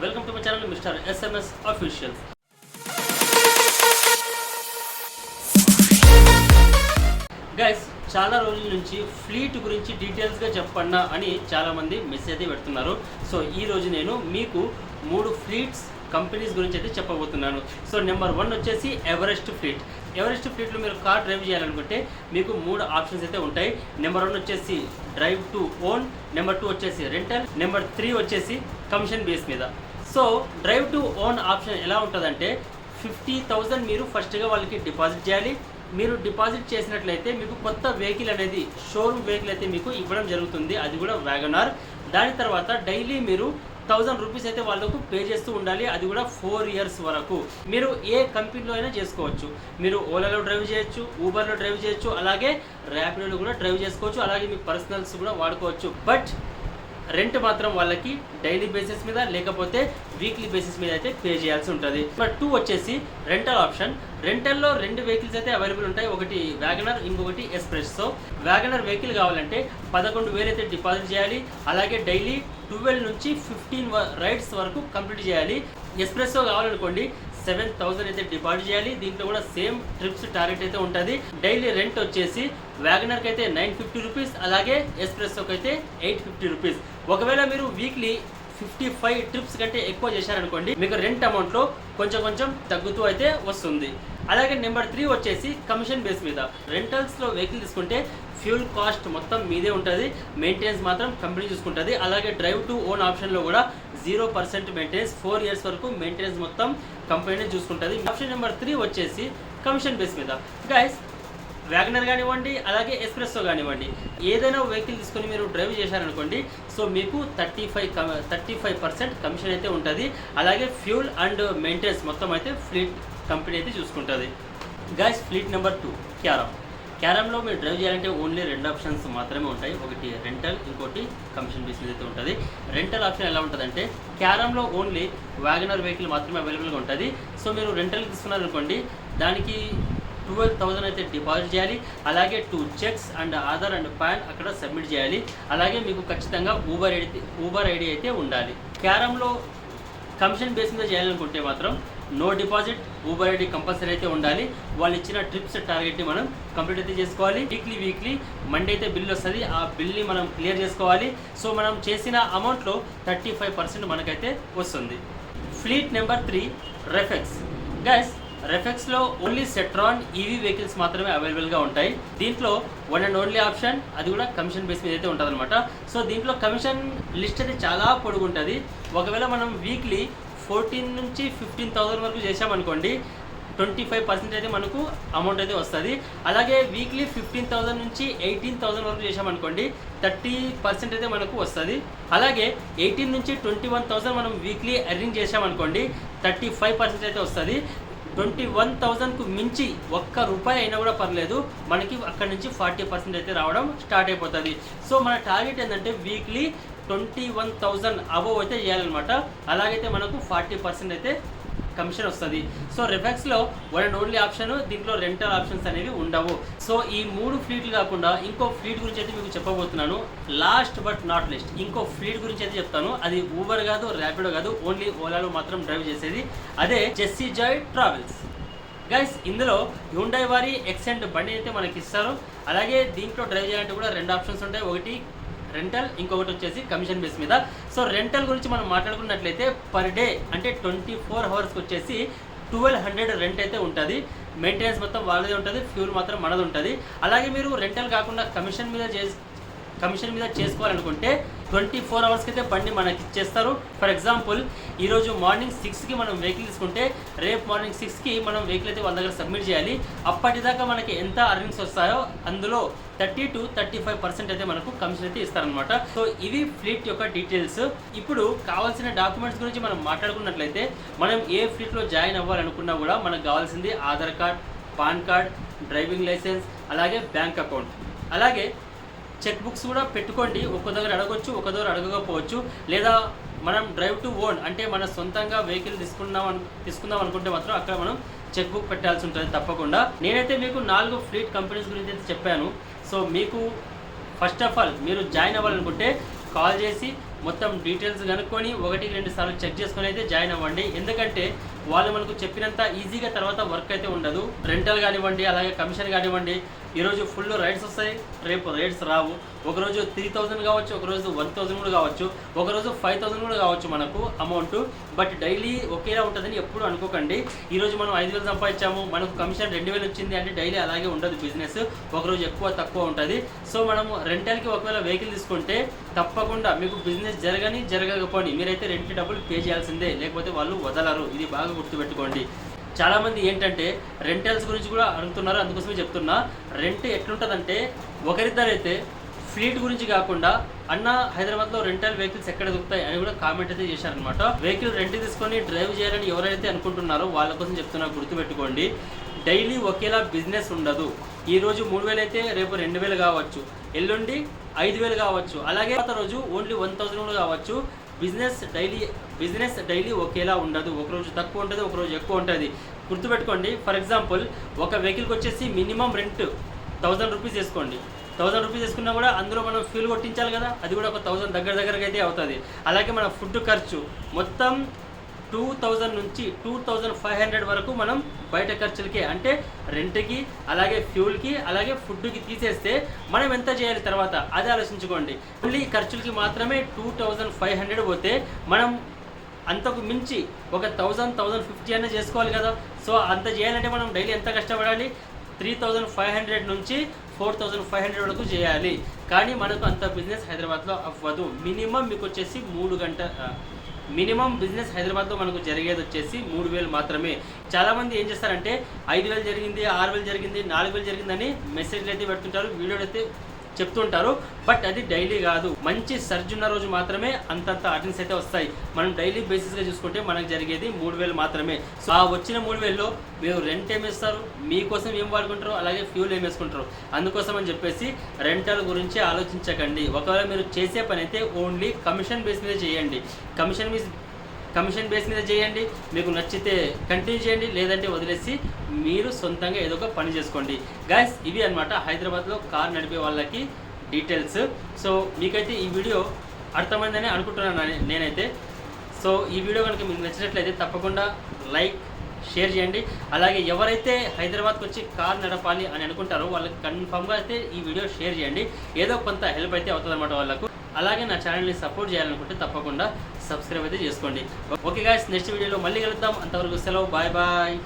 Welcome to my channel Mr. SMS Official. చాలా రోజుల నుంచి ఫ్లీట్ గురించి డీటెయిల్స్గా చెప్పన్నా అని చాలామంది మెసేజ్ అయితే పెడుతున్నారు. సో ఈ రోజు నేను మీకు మూడు ఫ్లీట్స్ కంపెనీస్ గురించి అయితే చెప్పబోతున్నాను. సో నెంబర్ వన్ వచ్చేసి ఎవరెస్ట్ ఫ్లీట్. ఎవరెస్ట్ ఫ్లీట్లో మీరు కార్ డ్రైవ్ చేయాలనుకుంటే మీకు మూడు ఆప్షన్స్ అయితే ఉంటాయి. నెంబర్ వన్ వచ్చేసి drive to own number two వచ్చేసి రెంటల్ నెంబర్ త్రీ వచ్చేసి కమిషన్ బేస్ మీద. So drive to own option ఎలా ఉంటుందంటే ఫిఫ్టీ థౌజండ్ మీరు ఫస్ట్గా వాళ్ళకి డిపాజిట్ చేయాలి. మీరు డిపాజిట్ చేసినట్లయితే మీకు కొత్త వెహికల్ అనేది షోరూమ్ వెహికల్ అయితే మీకు ఇవ్వడం జరుగుతుంది. అది కూడా వ్యాగనార్. దాని తర్వాత డైలీ మీరు థౌజండ్ రూపీస్ అయితే వాళ్ళకు పే చేస్తూ ఉండాలి. అది కూడా ఫోర్ ఇయర్స్ వరకు. మీరు ఏ కంపెనీలో అయినా చేసుకోవచ్చు. మీరు ఓలాలో డ్రైవ్ చేయొచ్చు ఊబర్లో డ్రైవ్ చేయొచ్చు అలాగే ర్యాపిడోలో కూడా డ్రైవ్ చేసుకోవచ్చు అలాగే మీ పర్సనల్స్ కూడా వాడుకోవచ్చు. బట్ రెంట్ మాత్రం వాళ్ళకి డైలీ బేసిస్ మీద లేకపోతే వీక్లీ బేసిస్ మీద అయితే పే చేయాల్సి ఉంటుంది. నెంబర్ టూ వచ్చేసి రెంటల్ ఆప్షన్. రెంటల్లో రెండు వెహికల్స్ అయితే అవైలబుల్ ఉంటాయి. ఒకటి వ్యాగనర్ ఇంకొకటి ఎస్ప్రెస్సో. వ్యాగనర్ వెహికల్ కావాలంటే పదకొండు వేలు అయితే డిపాజిట్ చేయాలి. అలాగే డైలీ ట్వెల్వ్ నుంచి ఫిఫ్టీన్ రైడ్స్ వరకు కంప్లీట్ చేయాలి. ఎస్ప్రెస్సో కావాలనుకోండి సెవెన్ థౌసండ్ అయితే డిపాజిట్ చేయాలి. దీంట్లో కూడా సేమ్ ట్రిప్స్ టార్గెట్ అయితే ఉంటుంది. డైలీ రెంట్ వచ్చేసి వ్యాగనర్కి అయితే నైన్ ఫిఫ్టీ రూపీస్ అలాగే ఎస్ప్రెస్సోకి అయితే ఎయిట్ ఫిఫ్టీ రూపీస్ ఒకవేళ మీరు వీక్లీ ఫిఫ్టీ ఫైవ్ ట్రిప్స్ కంటే ఎక్కువ చేశారనుకోండి మీకు రెంట్ అమౌంట్లో కొంచెం కొంచెం తగ్గుతూ అయితే వస్తుంది. అలాగే నెంబర్ త్రీ వచ్చేసి కమిషన్ బేస్ మీద. రెంటల్స్లో వెహికల్ తీసుకుంటే ఫ్యూల్ కాస్ట్ మొత్తం మీదే ఉంటుంది. మెయింటెనెన్స్ మాత్రం కంపెనీ చూసుకుంటుంది. అలాగే డ్రైవ్ టు ఓన్ ఆప్షన్లో కూడా zero percent maintenance four years వరకు మెయింటెనెన్స్ మొత్తం కంపెనీ చూసుకుంటుంది. ఆప్షన్ నెంబర్ త్రీ వచ్చేసి కమిషన్ బేస్ మీద. గైస్ వ్యాగనర్ కానివ్వండి అలాగే ఎస్ప్రెస్సో కానివ్వండి ఏదైనా వెహికల్ తీసుకొని మీరు డ్రైవ్ చేశారనుకోండి సో మీకు thirty five thirty five percent commission అయితే ఉంటుంది. అలాగే ఫ్యూల్ అండ్ మెయింటెనెన్స్ మొత్తం అయితే ఫ్లీట్ కంపెనీ అయితే చూసుకుంటుంది. Guys fleet number two Carrom క్యారమ్లో మీరు డ్రైవ్ చేయాలంటే ఓన్లీ రెండు ఆప్షన్స్ మాత్రమే ఉంటాయి. ఒకటి రెంటల్ ఇంకోటి కమిషన్ బేస్ మీద అయితే ఉంటుంది. రెంటల్ ఆప్షన్ ఎలా ఉంటుందంటే క్యారమ్లో ఓన్లీ వ్యాగనర్ వెహికల్ మాత్రమే అవైలబుల్గా ఉంటుంది. సో మీరు రెంటల్ తీసుకున్నారనుకోండి దానికి ట్వెల్వ్ థౌసండ్ అయితే డిపాజిట్ చేయాలి. అలాగే two cheques and Aadhaar and PAN అక్కడ సబ్మిట్ చేయాలి. అలాగే మీకు ఖచ్చితంగా ఊబర్ ఐడి ఊబర్ ఐడి అయితే ఉండాలి. క్యారమ్లో కమిషన్ బేస్ మీద చేయాలనుకుంటే మాత్రం no deposit Uber ID compulsory అయితే ఉండాలి. వాళ్ళు ఇచ్చిన ట్రిప్స్ టార్గెట్ని మనం కంప్లీట్ అయితే చేసుకోవాలి. వీక్లీ వీక్లీ మండే అయితే బిల్ వస్తుంది. ఆ బిల్ని మనం క్లియర్ చేసుకోవాలి. సో మనం చేసిన అమౌంట్లో థర్టీ ఫైవ్ పర్సెంట్ మనకైతే వస్తుంది. Fleet number three Refex guys రెఫెక్స్లో only Citroen EV vehicles మాత్రమే అవైలబుల్గా ఉంటాయి. దీంట్లో వన్ అండ్ ఓన్లీ ఆప్షన్ అది కూడా కమిషన్ బేస్ మీద అయితే ఉంటుంది సో దీంట్లో కమిషన్ లిస్ట్ అయితే చాలా పొడుగుంటుంది. ఒకవేళ మనం వీక్లీ ఫోర్టీన్ నుంచి ఫిఫ్టీన్ థౌసండ్ వరకు చేసామనుకోండి ట్వంటీ ఫైవ్ పర్సెంట్ అయితే మనకు అమౌంట్ అయితే వస్తుంది. అలాగే వీక్లీ ఫిఫ్టీన్ థౌసండ్ నుంచి ఎయిటీన్ థౌసండ్ వరకు చేసామనుకోండి థర్టీ పర్సెంట్ అయితే మనకు వస్తుంది. అలాగే ఎయిటీన్ నుంచి ట్వంటీ వన్ థౌసండ్ మనం వీక్లీ ఎర్నింగ్ చేసామనుకోండి థర్టీ ఫైవ్ పర్సెంట్ అయితే వస్తుంది. ట్వంటీ వన్ థౌజండ్కు మించి ఒక్క రూపాయి అయినా కూడా పర్లేదు మనకి అక్కడ నుంచి ఫార్టీ పర్సెంట్ అయితే రావడం స్టార్ట్ అయిపోతుంది. సో మన టార్గెట్ ఏంటంటే weekly twenty one thousand above అయితే చేయాలన్నమాట. అలాగైతే మనకు ఫార్టీ పర్సెంట్ అయితే కమిషన్ వస్తుంది. సో రిఫెక్స్లో వన్ అండ్ ఓన్లీ ఆప్షన్ దీంట్లో రెంటల్ ఆప్షన్స్ అనేవి ఉండవు. సో ఈ మూడు ఫ్లీట్లు కాకుండా ఇంకో ఫ్లీట్ గురించి అయితే మీకు చెప్పబోతున్నాను. Last but not least. ఇంకో ఫ్లీట్ గురించి అయితే చెప్తాను. అది ఊబర్ కాదు ర్యాపిడో కాదు ఓన్లీ ఓలాలో మాత్రం డ్రైవ్ చేసేది. అదే జెస్సీ జాయ్ ట్రావెల్స్. గైస్ ఇందులో హ్యూండై వారి ఎక్సెంట్ బండి అయితే మనకి ఇస్తారు. అలాగే దీంట్లో డ్రైవ్ చేయాలంటే కూడా రెండు ఆప్షన్స్ ఉంటాయి. ఒకటి రెంటల్ ఇంకొకటి వచ్చేసి కమిషన్ బేస్ మీద. సో రెంటల్ గురించి మనం మాట్లాడుకున్నట్లయితే పర్ డే అంటే ట్వంటీ ఫోర్ అవర్స్కి వచ్చేసి ట్వెల్వ్ హండ్రెడ్ రెంట్ అయితే ఉంటుంది. మెయింటెనెన్స్ మొత్తం వాళ్ళదే ఉంటుంది ఫ్యూల్ మాత్రం మనది ఉంటుంది. అలాగే మీరు రెంటల్ కాకుండా కమిషన్ మీద చేసి కమిషన్ మీద చేసుకోవాలనుకుంటే ట్వంటీ ఫోర్ అవర్స్కి అయితే బండి మనకి ఇచ్చేస్తారు. ఫర్ ఎగ్జాంపుల్ ఈరోజు మార్నింగ్ సిక్స్కి మనం వెహికల్ తీసుకుంటే రేపు మార్నింగ్ సిక్స్కి మనం వెహికల్ అయితే వాళ్ళ దగ్గర సబ్మిట్ చేయాలి. అప్పటిదాకా మనకి ఎంత అర్నింగ్స్ వస్తాయో అందులో thirty to thirty five percent అయితే మనకు కమిషన్ అయితే ఇస్తారనమాట సో ఇవి ఫ్లీట్ యొక్క డీటెయిల్స్. ఇప్పుడు కావాల్సిన డాక్యుమెంట్స్ గురించి మనం మాట్లాడుకున్నట్లయితే మనం ఏ ఫ్లీట్లో జాయిన్ అవ్వాలనుకున్నా కూడా మనకు కావాల్సింది Aadhaar card PAN card driving licence అలాగే బ్యాంక్ అకౌంట్. అలాగే చెక్ బుక్స్ కూడా పెట్టుకోండి. ఒక దగ్గర అడగొచ్చు ఒక దగ్గర అడగకపోవచ్చు. లేదా మనం డ్రైవ్ టు ఓన్ అంటే మన సొంతంగా వెహికల్ తీసుకున్నాం తీసుకుందాం అనుకుంటే మాత్రం అక్కడ మనం చెక్ బుక్ పెట్టాల్సి ఉంటుంది తప్పకుండా. నేనైతే మీకు నాలుగు ఫ్లీట్ కంపెనీస్ గురించి అయితే చెప్పాను. సో మీకు ఫస్ట్ ఆఫ్ ఆల్ మీరు జాయిన్ అవ్వాలనుకుంటే కాల్ చేసి మొత్తం డీటెయిల్స్ కనుక్కొని ఒకటి రెండు సార్లు చెక్ చేసుకొని అయితే జాయిన్ అవ్వండి. ఎందుకంటే వాళ్ళు మనకు చెప్పినంత ఈజీగా తర్వాత వర్క్ అయితే ఉండదు. రెంటల్ కానివ్వండి అలాగే కమిషన్ కానివ్వండి ఈరోజు ఫుల్ రైడ్స్ వస్తాయి. రేపు రైడ్స్ రావు. ఒకరోజు త్రీ థౌజండ్ కావచ్చు ఒకరోజు వన్ థౌజండ్ కూడా కావచ్చు ఒకరోజు ఫైవ్ థౌజండ్ కూడా కావచ్చు మనకు అమౌంట్ బట్ డైలీ ఒకేలా ఉంటుందని ఎప్పుడు అనుకోకండి. ఈరోజు మనం ఐదు వేలు సంపాదించాము మనకు కమిషన్ రెండు వేలు వచ్చింది అంటే డైలీ అలాగే ఉండదు బిజినెస్ ఒకరోజు ఎక్కువ తక్కువ ఉంటుంది. సో మనము రెంటల్కి ఒకవేళ వెహికల్ తీసుకుంటే తప్పకుండా మీకు బిజినెస్ జరగని జరగకపోని మీరైతే రెంట్ డబ్బులు పే చేయాల్సిందే. లేకపోతే వాళ్ళు వదలరు. ఇది బాగా గుర్తుపెట్టుకోండి. చాలామంది ఏంటంటే రెంటల్స్ గురించి కూడా అడుగుతున్నారు అందుకోసమే చెప్తున్నా. రెంట్ ఎట్లుంటుందంటే ఒకరిద్దరైతే ఫ్లీట్ గురించి కాకుండా అన్న హైదరాబాద్లో రెంటల్ వెహికల్స్ ఎక్కడ దొరుకుతాయి అని కూడా కామెంట్ అయితే చేశారనమాట వెహికల్ రెంట్ తీసుకొని డ్రైవ్ చేయాలని ఎవరైతే అనుకుంటున్నారో వాళ్ళ కోసం చెప్తున్నా గుర్తుపెట్టుకోండి. డైలీ ఒకేలా బిజినెస్ ఉండదు. ఈ రోజు మూడు వేలు అయితే రేపు రెండు వేలు కావచ్చు. ఎల్లుండి ఐదు వేలు కావచ్చు. అలాగే పాత రోజు ఓన్లీ వన్ థౌసండ్ కూడా కావచ్చు. బిజినెస్ డైలీ బిజినెస్ డైలీ ఒకేలా ఉండదు. ఒకరోజు తక్కువ ఉంటుంది ఒకరోజు ఎక్కువ ఉంటుంది. గుర్తుపెట్టుకోండి ఫర్ ఎగ్జాంపుల్ ఒక వెహికల్కి వచ్చేసి మినిమం రెంట్ థౌజండ్ రూపీస్ వేసుకోండి. థౌసండ్ రూపీస్ వేసుకున్నా కూడా అందులో మనం ఫ్యూల్ కొట్టించాలి కదా అది కూడా ఒక థౌసండ్ దగ్గర దగ్గరగా అయితే అవుతుంది. అలాగే మన ఫుడ్ ఖర్చు మొత్తం టూ థౌజండ్ నుంచి టూ థౌజండ్ ఫైవ్ హండ్రెడ్ వరకు మనం బయట ఖర్చులకి అంటే రెంట్కి అలాగే ఫ్యూల్కి అలాగే ఫుడ్కి తీసేస్తే మనం ఎంత చేయాలి తర్వాత? అది ఆలోచించుకోండి. ఓన్లీ ఖర్చులకి మాత్రమే టూ థౌజండ్ ఫైవ్ హండ్రెడ్ పోతే మనం అంతకు మించి ఒక థౌజండ్ థౌజండ్ ఫిఫ్టీ అయినా చేసుకోవాలి కదా. సో అంత చేయాలంటే మనం డైలీ ఎంత కష్టపడాలి? త్రీ థౌజండ్ ఫైవ్ హండ్రెడ్ నుంచి ఫోర్ థౌజండ్ ఫైవ్ హండ్రెడ్ వరకు చేయాలి. కానీ మనకు అంత బిజినెస్ హైదరాబాద్లో అవ్వదు. మినిమం మీకు వచ్చేసి మూడు గంట మినిమం బిజినెస్ హైదరాబాద్లో మనకు జరిగేది వచ్చేసి మూడు వేలు మాత్రమే. చాలామంది ఏం చేస్తారంటే ఐదు వేలు జరిగింది ఆరు వేలు జరిగింది నాలుగు వేలు జరిగిందని మెసేజ్లు అయితే పెడుతుంటారు. వీడియోలు అయితే చెప్తుంటారు. బట్ అది డైలీ కాదు. మంచి సర్జ్ ఉన్న రోజు మాత్రమే అంతంత అటెండ్స్ అయితే వస్తాయి. మనం డైలీ బేసిస్గా చూసుకుంటే మనకు జరిగేది మూడు వేలు మాత్రమే. సో ఆ వచ్చిన మూడు వేలలో మీరు రెంట్ ఏం ఇస్తారు మీకోసం ఏం వాడుకుంటారు? అలాగే ఫ్యూల్ ఏం వేసుకుంటారు? అందుకోసం అని చెప్పేసి రెంటల్ గురించి ఆలోచించకండి. ఒకవేళ మీరు చేసే పని అయితే ఓన్లీ కమిషన్ బేస్ మీద చేయండి. కమిషన్ బేస్ కమిషన్ బేస్ మీద చేయండి మీకు నచ్చితే కంటిన్యూ చేయండి లేదంటే వదిలేసి మీరు సొంతంగా ఏదో ఒక పని చేసుకోండి. గాయస్ ఇవి అన్నమాట హైదరాబాద్లో కార్ నడిపే వాళ్ళకి డీటెయిల్స్ సో మీకైతే ఈ వీడియో అర్థమైందని అనుకుంటున్నాను నేనైతే. సో ఈ వీడియో కనుక మీకు నచ్చినట్లయితే తప్పకుండా లైక్ షేర్ చేయండి. అలాగే ఎవరైతే హైదరాబాద్కి వచ్చి కార్ నడపాలి అని అనుకుంటారో వాళ్ళకి కన్ఫామ్గా అయితే ఈ వీడియో షేర్ చేయండి. ఏదో కొంత హెల్ప్ అయితే అవుతుంది వాళ్ళకు. అలాగే నా ఛానల్ని సపోర్ట్ చేయాలనుకుంటే తప్పకుండా సబ్స్క్రైబ్ అయితే చేసుకోండి. ఓకే గాయస్ నెక్స్ట్ వీడియోలో మళ్ళీ కలుద్దాం. అంతవరకు సెలవు. Bye bye.